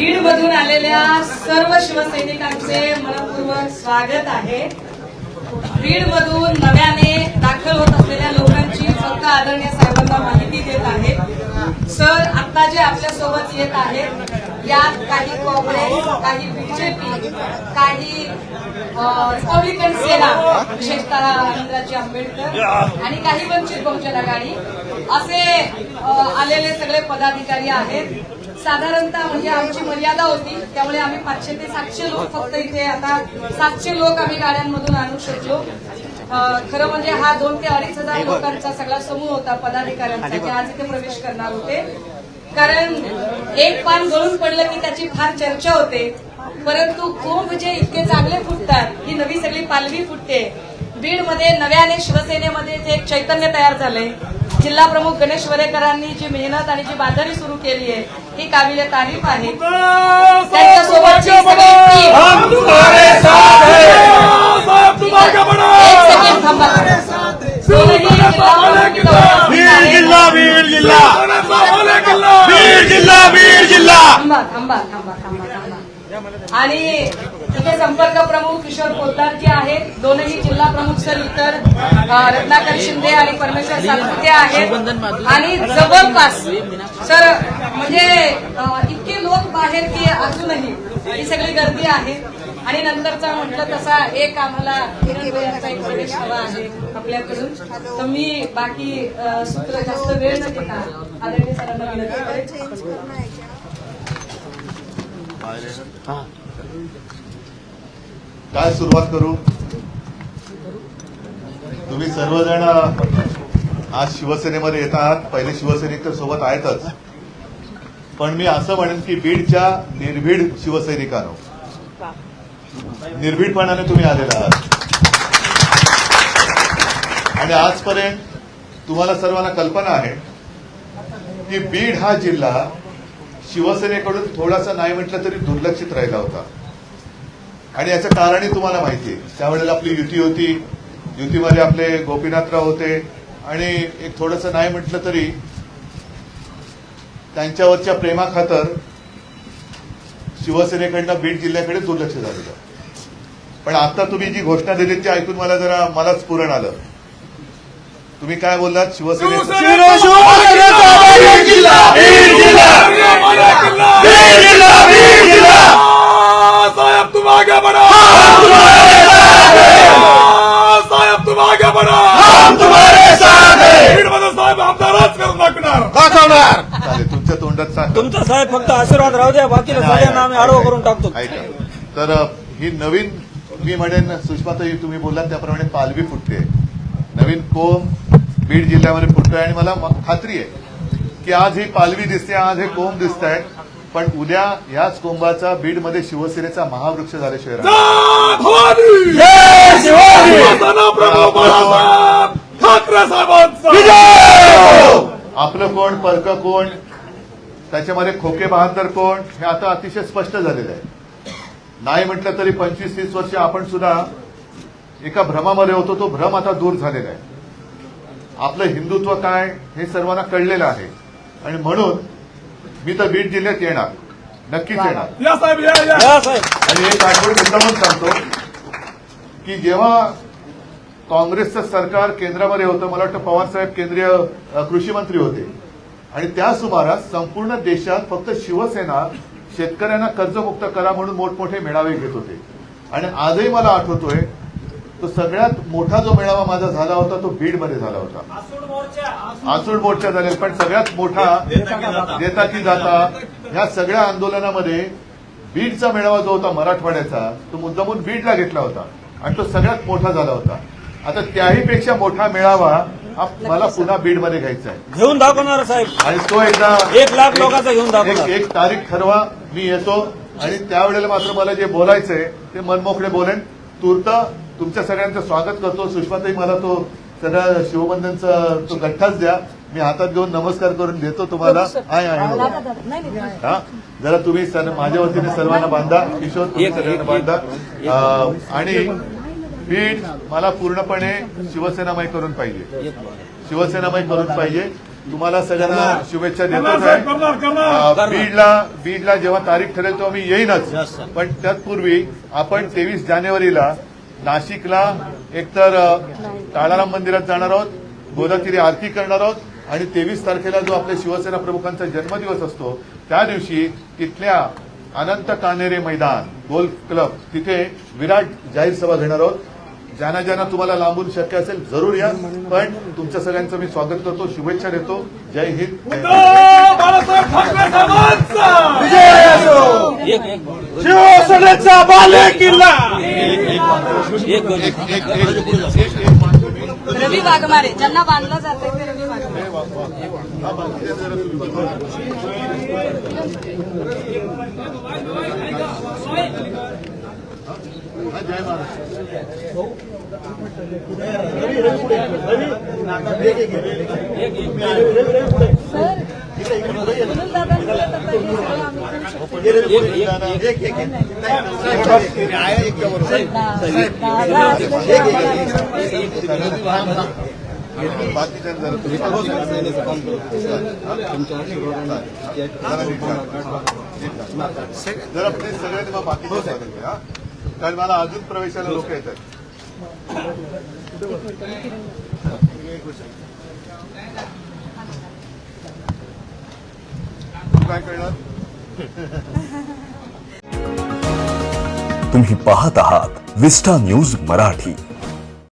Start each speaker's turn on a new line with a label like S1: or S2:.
S1: बीड मधून आलेल्या सर्व शिवसैनिकांचे मनपूर्वक स्वागत आहे. बीड मधून नव्याने दाखल होत असलेल्या लोकांची फक्त आदरणीय साहेबांना माहिती देत आहे सर आता जे आपल्यासोबत येत आहेत यात काही काँग्रेस काही बीजेपी काही रिपब्लिकन सेना विशेषतः आनंदराजी आंबेडकर आणि काही वंचित बहुजन आघाडी असे आलेले सगळे पदाधिकारी आहेत. साधारणतः म्हणजे आमची मर्यादा होती त्यामुळे आम्ही पाचशे ते सातशे लोक फक्त इथे आता सातशे लोक आम्ही गाड्यांमधून आणू शकलो. खरं म्हणजे हा दोन ते अडीच हजार लोकांचा सगळा समूह होता पदाधिकाऱ्यांचा जे आज इथे प्रवेश करणार होते. कारण एक पान गळून पडलं की त्याची फार चर्चा होते. परंतु कुंभ जे इतके चांगले फुटतात ही नवी सगळी पालवी फुटते. बीडमध्ये नव्याने शिवसेनेमध्ये जे एक चैतन्य तयार झालंय. जिल्हा प्रमुख गणेश वरेकरांनी जी मेहनत आणि जी बांधणी सुरू केली आहे ही काबिले तारीफ आहे. त्यांच्यासोबतची सगळी टीम
S2: हैं।
S1: थांबा. थांबा. थांबा थांबा थांबा आणि इथे संपर्क प्रमुख किशोर पोद्दार जे आहेत. दोनही जिल्हा प्रमुख सर इतर रत्नाकर शिंदे आणि परमेश्वर सातपुते आहेत. आणि जवळपास सर म्हणजे इतके लोक बाहेर की अजूनही ही सगळी गर्दी आहे. आणि नंतरचा म्हटलं तसा एक आम्हाला किरण यांचा एक प्रवेश हवा आहे आपल्याकडून. तर मी बाकी सूत्र जास्त वेळ न घेता आदरणीय सरांना विनंती
S3: काय सुरुवात करू? तुम्ही सर्वजण आज शिवसेनेमध्ये येत आहात. पहिले शिवसैनिक तर सोबत आहेतच. पण मी असं म्हणेन की बीडच्या निर्भीड शिवसैनिकांनो निर्भीडपणाने तुम्ही आलेला आहात. आणि आजपर्यंत तुम्हाला सर्वांना कल्पना आहे की बीड हा जिल्हा शिवसेनेकडून थोडासा नाही म्हटलं तरी दुर्लक्षित राहिला होता. आणि याचं कारणही तुम्हाला माहिती आहे. त्यावेळेला आपली युती होती. युतीमध्ये आपले गोपीनाथराव होते. आणि एक थोडंसं नाही म्हटलं तरी त्यांच्यावरच्या प्रेमाखातर शिवसेनेकडनं बीड जिल्ह्याकडे दुर्लक्ष झालेलं पण आता तुम्ही जी घोषणा दिली ती ऐकून मला जरा मलाच स्फुरण आलं. तुम्ही काय बोललात? शिवसेने
S2: बीड जिल्हा बीड जिल्हा
S4: होले किल्ला
S2: बीड जिल्हा बीड जिल्हा
S4: साहब तुम आगे बढ़ो साहब तुम आगे बढ़ो
S2: हम तुम्हारे साथ हैं
S4: बीडमध्ये साहेब आमदारच करून दाखवणार
S2: दाखवणार
S3: चालेल तुमच्या तोंडात सांगा
S5: तुमचा साहेब फक्त आशीर्वाद राहू द्या बाकीला सगळ्यांना आम्ही आडवं करून टाकतो.
S3: ऐका तर ही नवीन मी म्हणेन सुषमाताई तुम्ही बोललात त्याप्रमाणे पालवी फुटते. नवीन कोम बीड जिल्ह्यामध्ये फुटतोय आणि मला खात्री आहे की आज ही पालवी दिसते आज हे कोंब दिसत आहेत पण उद्या याच कोंबाचा बीडमध्ये शिवसेनेचा महावृक्ष झाल्याशिवाय राहणार
S2: विजय
S3: आपलं कोण परक कोण त्याच्यामध्ये खोके बहादर कोण हे आता अतिशय स्पष्ट झालेलं आहे. नाही म्हटलं तरी पंचवीस तीस वर्ष आपण सुद्धा एका भ्रमामध्ये होतो तो भ्रम आता दूर झालेला आहे. आपलं हिंदुत्व काय हे सर्वांना कळलेलं आहे. आणि म्हणून मी तर बीड जिल्ह्यात येणार नक्कीच येणार.
S4: या साहेब या या.
S5: या साहेब.
S3: आणि एक आठवण मुद्दामून सांगतो की जेव्हा काँग्रेसचं सरकार केंद्रामध्ये होतं मला वाटतं पवारसाहेब केंद्रीय कृषी मंत्री होते. आणि त्या सुमारास संपूर्ण देशात फक्त शिवसेना शेतकऱ्यांना कर्जमुक्त करा म्हणून मोठमोठे मेळावे घेत होते. आणि आजही मला आठवतोय तो सगळ्यात मोठा जो मेळावा माझा झाला होता तो बीडमध्ये झाला होता. आसूड मोर्चा झाले पण सगळ्यात मोठा देता की जाता. ह्या सगळ्या आंदोलनामध्ये बीडचा मेळावा जो होता मराठवाड्याचा तो मुद्दामून बीडला घेतला होता. आणि तो सगळ्यात मोठा झाला होता. आता त्याही पेक्षा मोठा मेळावा हा मला पुन्हा बीडमध्ये घ्यायचा आहे.
S5: घेऊन दाखवणार साहेब.
S3: आणि तो एकदा
S5: एक लाख लोकांचा घेऊन
S3: एक
S5: दाखवणार.
S3: एक तारीख ठरवा मी येतो. आणि त्यावेळेला मात्र मला जे बोलायचंय ते मनमोकळे बोलेन. तूर्त तुमच्या सगळ्यांचं स्वागत करतो. सुषमाताई मला तो सगळा शिवबंधनचा तो गठ्ठाच द्या. मी हातात घेऊन नमस्कार करून देतो तुम्हाला. आहे आहे. बघा. हा? जरा तुम्ही माझ्या वतीने सर्वांना बांधा. किशोर तुम्ही सगळ्यांना बांधा. अं, आणि बीड मला पूर्णपणे शिवसेनामय करून पाहिजे. शिवसेनामय करून पाहिजे. तुम्हाला सगळ्यांना शुभेच्छा देतोच
S4: करणार.
S3: आहे बीडला बीडला जेव्हा तारीख ठरेल तेव्हा मी येईनच. पण तत्पूर्वी आपण तेवीस जानेवारीला नाशिकला एकतर काळाराम मंदिरात जाणार आहोत गोदातीरी आरती करणार आहोत आणि तेवीस तारखेला जो आपल्या शिवसेना प्रमुखांचा जन्मदिवस असतो त्या दिवशी तिथल्या अनंत कानेरे मैदान गोल्फ क्लब तिथे विराट जाहीर सभा घेणार आहोत. ज्यांना ज्यांना तुम्हाला लांबून शक्य असेल जरूर या. पण तुमच्या सगळ्यांचं मी स्वागत करतो शुभेच्छा देतो. जय हिंद. जय
S4: उद्धव
S3: महाराष्ट्र.
S4: बाळासाहेब ठाकरे साहेबांचा
S2: विजय असो.
S5: एक एक
S2: शिवसेनेचा बाले किल्ला!
S1: रवी वाघमारे ज्यांना बांधलं जाते ते रवी वाघमारे
S3: हा, बाकीचे जरा तुम्ही- हा, जय महाराष्ट्र बाकीच्या जरा तुम्ही- जरा प्लीज सगळ्यांनी मग बाकीचं कारण मला अजून प्रवेशाला लोक येतात. काय कळणार
S6: तुम्ही पाहत आहात विस्टा न्यूज़ मराठी.